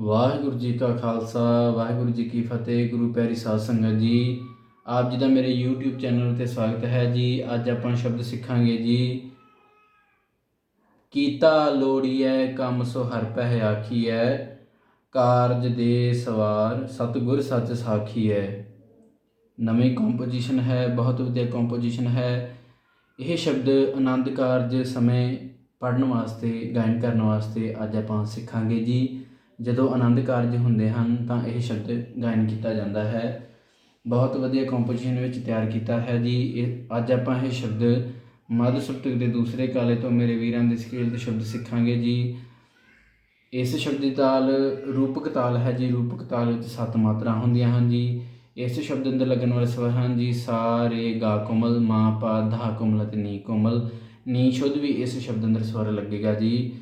ਵਾਹਿਗੁਰੂ ਜੀ ਕਾ ਖਾਲਸਾ, ਵਾਹਿਗੁਰੂ ਜੀ ਕੀ ਫਤਿਹ, ਗੁਰੂ ਪਿਆਰੀ ਸਾਧ ਸੰਗਤ ਜੀ। ਆਪ ਜੀ ਦਾ ਮੇਰੇ YouTube ਚੈਨਲ ਤੇ ਸਵਾਗਤ ਹੈ ਜੀ। ਅੱਜ ਆਪਾਂ ਸ਼ਬਦ ਸਿੱਖਾਂਗੇ ਜੀ। ਕੀਤਾ ਲੋੜੀਐ, ਕੰਮ ਸੋ ਹਰ ਪਹਿ ਆਖੀਐ। ਕਾਰਜ ਦੇ ਸਵਾਰ, ਸਤਿਗੁਰ ਸੱਚ ਸਾਖੀਐ। ਨਵੀਂ ਕੰਪੋਜੀਸ਼ਨ ਹੈ, ਬਹੁਤ ਵਧੀਆ ਕੰਪੋਜੀਸ਼ਨ ਹੈ। ਇਹ ਸ਼ਬਦ ਆਨੰਦ ਕਾਰਜ ਸਮੇਂ ਪੜਨ ਵਾਸਤੇ, ਗਾਇਨ ਕਰਨ ਵਾਸਤੇ ਅੱਜ ਆਪਾਂ ਸਿੱਖਾਂਗੇ ਜੀ। ਜਦੋਂ ਆਨੰਦ ਕਾਰਜ ਹੁੰਦੇ ਹਨ, ਤਾਂ ਇਹ ਸ਼ਬਦ ਗਾਇਨ ਕੀਤਾ ਜਾਂਦਾ ਹੈ। ਬਹੁਤ ਵਧੀਆ ਕੰਪੋਜੀਸ਼ਨ ਵਿੱਚ ਤਿਆਰ ਕੀਤਾ ਹੈ ਜੀ। ਇਹ ਅੱਜ ਆਪਾਂ ਇਹ ਸ਼ਬਦ ਮੱਧ ਸਪਤਕ ਦੇ ਦੂਸਰੇ ਕਾਲੇ ਤੋਂ ਮੇਰੇ ਵੀਰਾਂ ਦੇ ਸਕੇਲ ਤੇ ਸ਼ਬਦ ਸਿੱਖਾਂਗੇ ਜੀ। ਇਸ ਸ਼ਬਦ ਦੀ ਤਾਲ ਰੂਪਕ ਤਾਲ ਹੈ ਜੀ। ਰੂਪਕ ਤਾਲ ਵਿੱਚ ਸੱਤ ਮਾਤਰਾ ਹੁੰਦੀਆਂ ਹਨ ਜੀ। ਇਸ ਸ਼ਬਦ ਅੰਦਰ ਲੱਗਣ ਵਾਲੇ ਸਵਰ ਹਨ ਜੀ ਸਾਰੇ ਗਾ, ਕੋਮਲ, ਮਾ, ਪਾ, ਧਾ, ਕੋਮਲ ਅਤੇ ਨੀ ਕੋਮਲ। ਨੀ ਸ਼ੁੱਧ ਵੀ ਇਸ ਸ਼ਬਦ ਅੰਦਰ ਸਵਰ ਲੱਗੇਗਾ ਜੀ।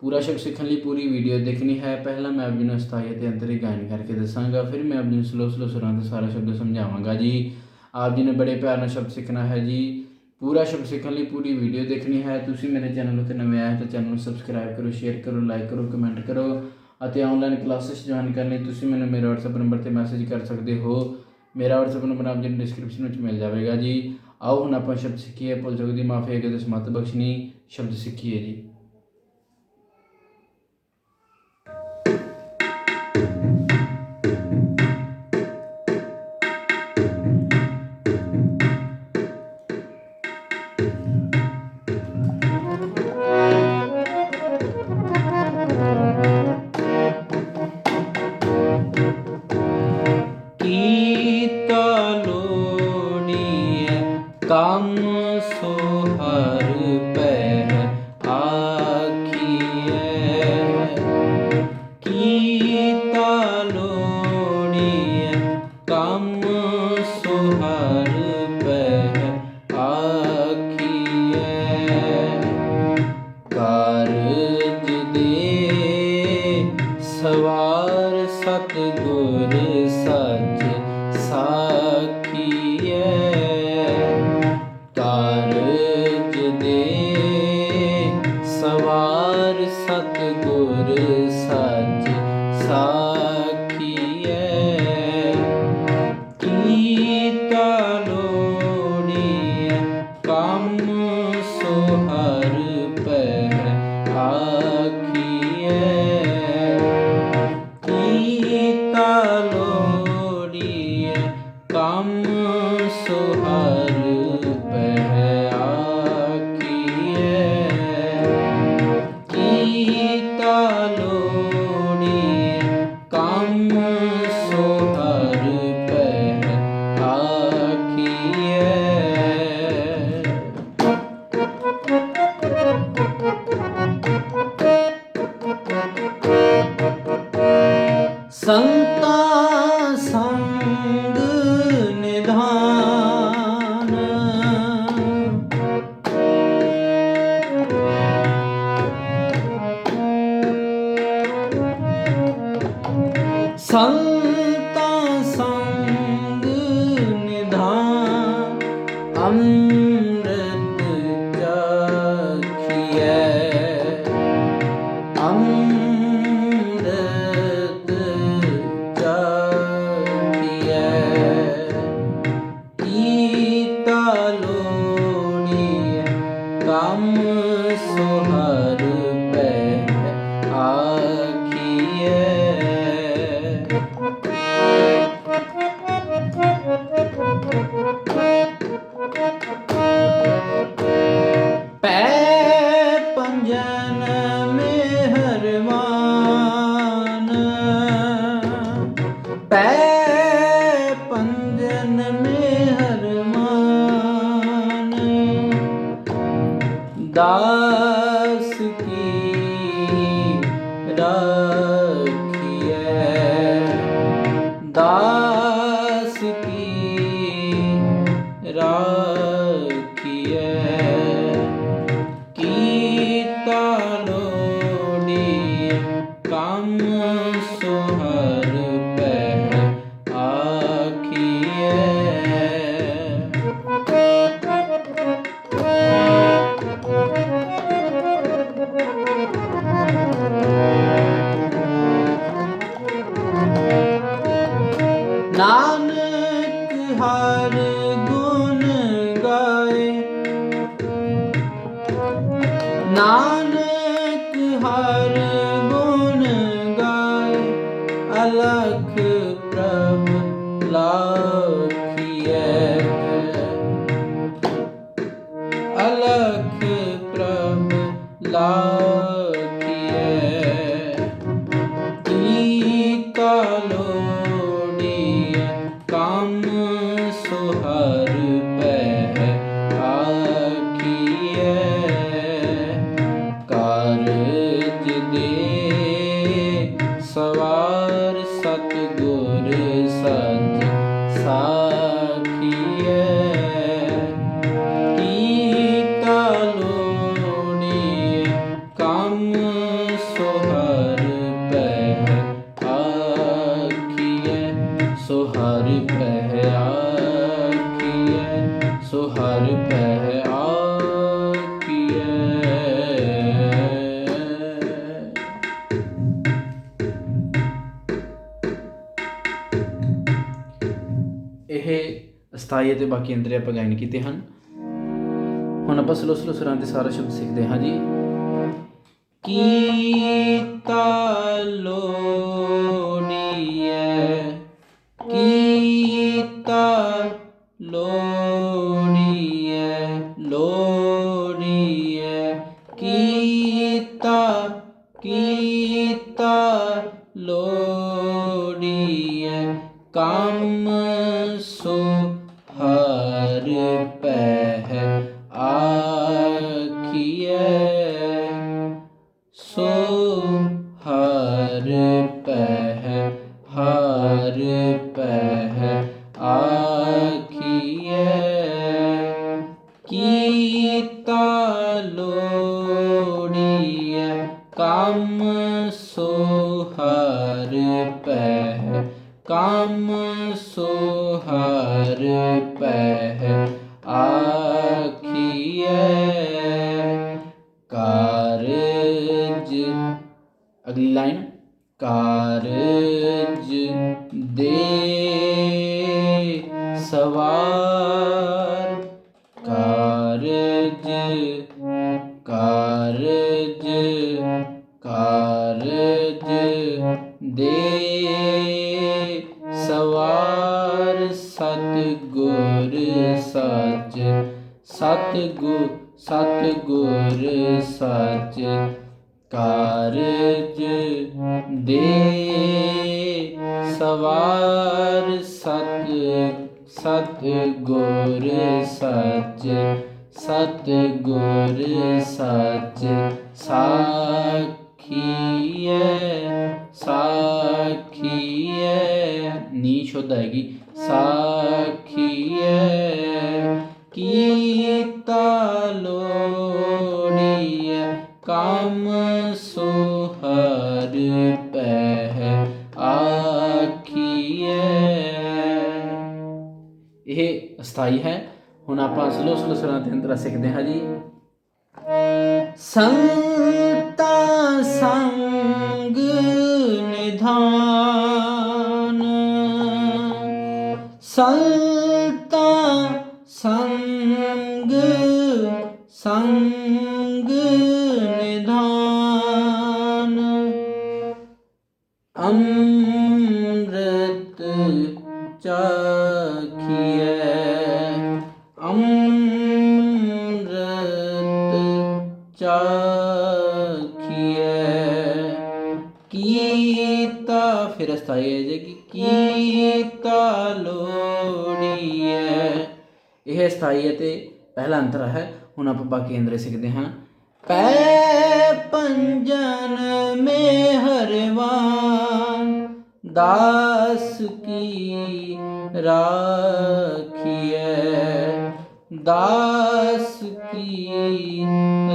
ਪੂਰਾ ਸ਼ਬਦ ਸਿੱਖਣ ਲਈ ਪੂਰੀ ਵੀਡੀਓ ਦੇਖਣੀ ਹੈ। ਪਹਿਲਾਂ ਮੈਂ ਆਪ ਜੀ ਨੂੰ ਸਥਾਈ ਅਤੇ ਹੀ ਗਾਇਨ ਕਰਕੇ ਦੱਸਾਂਗਾ। ਫਿਰ ਮੈਂ ਆਪ ਜੀ ਨੂੰ ਸਲੋ ਸਲੋ ਸੁਰਾਂ ਤੇ ਸਾਰਾ ਸ਼ਬਦ ਸਮਝਾਵਾਂਗਾ ਜੀ। ਆਪ ਜੀ ਨੇ ਬੜੇ ਪਿਆਰ ਨਾਲ ਸ਼ਬਦ ਸਿੱਖਣਾ ਹੈ ਜੀ। ਪੂਰਾ ਸ਼ਬਦ ਸਿੱਖਣ ਲਈ ਪੂਰੀ ਵੀਡੀਓ ਦੇਖਣੀ ਹੈ। ਤੁਸੀਂ ਮੇਰੇ ਚੈਨਲ ਉੱਤੇ ਨਵੇਂ ਆਏ ਤਾਂ ਚੈਨਲ ਨੂੰ ਸਬਸਕ੍ਰਾਈਬ ਕਰੋ ਸ਼ੇਅਰ ਕਰੋ ਲਾਈਕ ਕਰੋ ਕਮੈਂਟ ਕਰੋ ਅਤੇ ਆਨਲਾਈਨ ਕਲਾਸਿਸ ਜੁਆਇਨ ਕਰਨ ਲਈ ਤੁਸੀਂ ਮੈਨੂੰ ਮੇਰੇ WhatsApp ਨੰਬਰ ਤੇ ਮੈਸੇਜ ਕਰ ਸਕਦੇ ਹੋ। ਮੇਰਾ WhatsApp ਨੰਬਰ ਆਪ ਜੀ ਨੂੰ ਡਿਸਕ੍ਰਿਪਸ਼ਨ ਵਿੱਚ ਮਿਲ ਜਾਵੇਗਾ ਜੀ। ਆਓ ਹੁਣ ਆਪਾਂ ਸ਼ਬਦ ਸਿੱਖੀਏ। ਭੁੱਲ ਚੁੱਕ ਦੀ ਮਾਫੀ ਅਗੇ ਤੇ ਸਮਤ ਬਖਸ਼ਣੀ। ਸ਼ਬਦ ਸਿੱਖੀਏ ਜੀ। yeah. ਦਾਸ 나 ਕਾਰਜ ਦੇ। ਸਵਾਰ ਸਤਿਗੁਰ ਸਤ ਸਾਖੀਐ। ਕੀਤਾ ਲੋੜੀਐ ਕੰਮ ਸੋਹਰ ਪਹਿ ਆਖੀਐ। ਸੁਹਰ ਪੈ ਆਖੀਐ। ਸੁਹਰ ਪੈ ਅਸਥਾਈ ਅਤੇ ਬਾਕੀ ਅੰਤਰੇ ਆਪਾਂ ਗਾਇਨ ਕੀਤੇ ਹਨ। ਹੁਣ ਆਪਾਂ ਸਲੋ ਸਲੋ ਸੁਰਾਂ ਦੇ ਸਾਰਾ ਸ਼ਬਦ ਸਿੱਖਦੇ ਹਾਂ ਜੀ। ਕੀਤਾ ਲੋੜੀਐ ਕੀਤਾ ਲੋੜੀਐ ਲੋੜੀਐ ਕੀਤਾ ਕੀਤਾ ਲੋੜੀਐ ਕੰਮ ਪੈ ਆਖੀਐ ਕਾਰਜ ਦੇ ਸਵਾਰ ਸਤਿਗੁਰ ਸੱਚ, ਸਤਿਗੁਰ ਸਤਿਗੁਰ ਸੱਚ, ਕਾਰਜ ਦੇ ਸਵਾਰ ਸਤ, ਸਤਿਗੁਰ ਸੱਚ ਸਤਿਗੁਰ ਸੱਚ ਸਾਖੀਐ ਸਾਖੀਐ ਨੀ ਸ਼ੁੱਧ ਆਏਗੀ ਸਾਖੀਐ ਕੀਤਾ ਲੋੜੀਐ ਕੰਮ ਸੋ ਹਰ ਆਖੀਐ ਇਹ ਸਥਾਈ ਹੈ। ਹੁਣ ਆਪਾਂ ਸਲੋ ਸਲੋ ਸੁਰਾਂ ਦੇ ਅੰਦਰ ਸਿੱਖਦੇ ਹਾਂ ਜੀ। ਸੰਤਾ निधान सल्ता संग संग निधान। अमृत सङ्गीय ਅਸਥਾਈ ਹੈ ਜੇ ਇਹ ਸਥਾਈ ਹੈ ਤੇ ਪਹਿਲਾ ਅੰਤਰ ਹੈ। ਹੁਣ ਆਪਾਂ ਬਾਕੀ ਅੰਦਰੇ ਸਿੱਖਦੇ ਹਾਂ। ਪੈ ਪੰਜਨ ਮੇ ਹਰਵਾਨ, ਦਾਸ ਕੀ ਰਾਖੀਐ? ਦਾਸ ਕੀ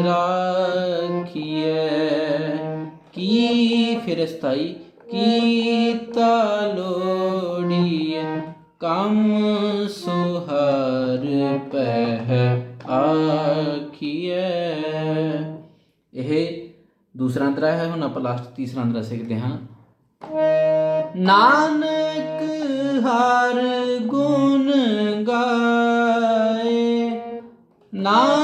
ਰਾਖੀਐ? ਕੀ ਫਿਰ ਸਥਾਈ ਕੀਤਾ ਲੋੜੀਐ ਕੰਮ ਸੁਹਰ ਪੈ ਆਖੀਐ। ਇਹ ਦੂਸਰਾ ਅੰਤਰਾ ਹੈ, ਹੁਣ ਆਪਾਂ ਲਾਸਟ ਤੀਸਰਾ ਅੰਤਰਾ ਸਿੱਖਦੇ ਹਾਂ। ਨਾਨਕ ਹਰ ਗੁਣ ਗਾਏ, ਨਾਨਕ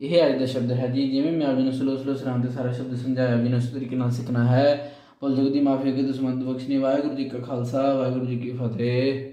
ਇਹ ਅੱਜ ਦਾ ਸ਼ਬਦ ਹੈ ਜੀ ਜਿਵੇਂ ਮੈਂ ਅਬਿਨ ਸਾਰਾ ਸ਼ਬਦ ਸਮਝਾਇਆ ਉਸ ਤਰੀਕੇ ਨਾਲ ਸਿੱਖਣਾ ਹੈ ਭੁੱਲ ਜਗ ਦੀ ਮਾਫੀ ਕੇ ਦੁਸ਼ਮਣ ਬਖਸ਼ਨੇ ਵਾਹਿਗੁਰੂ ਜੀ ਕਾ ਖਾਲਸਾ ਵਾਹਿਗੁਰੂ ਜੀ ਕੀ ਫਤਿਹ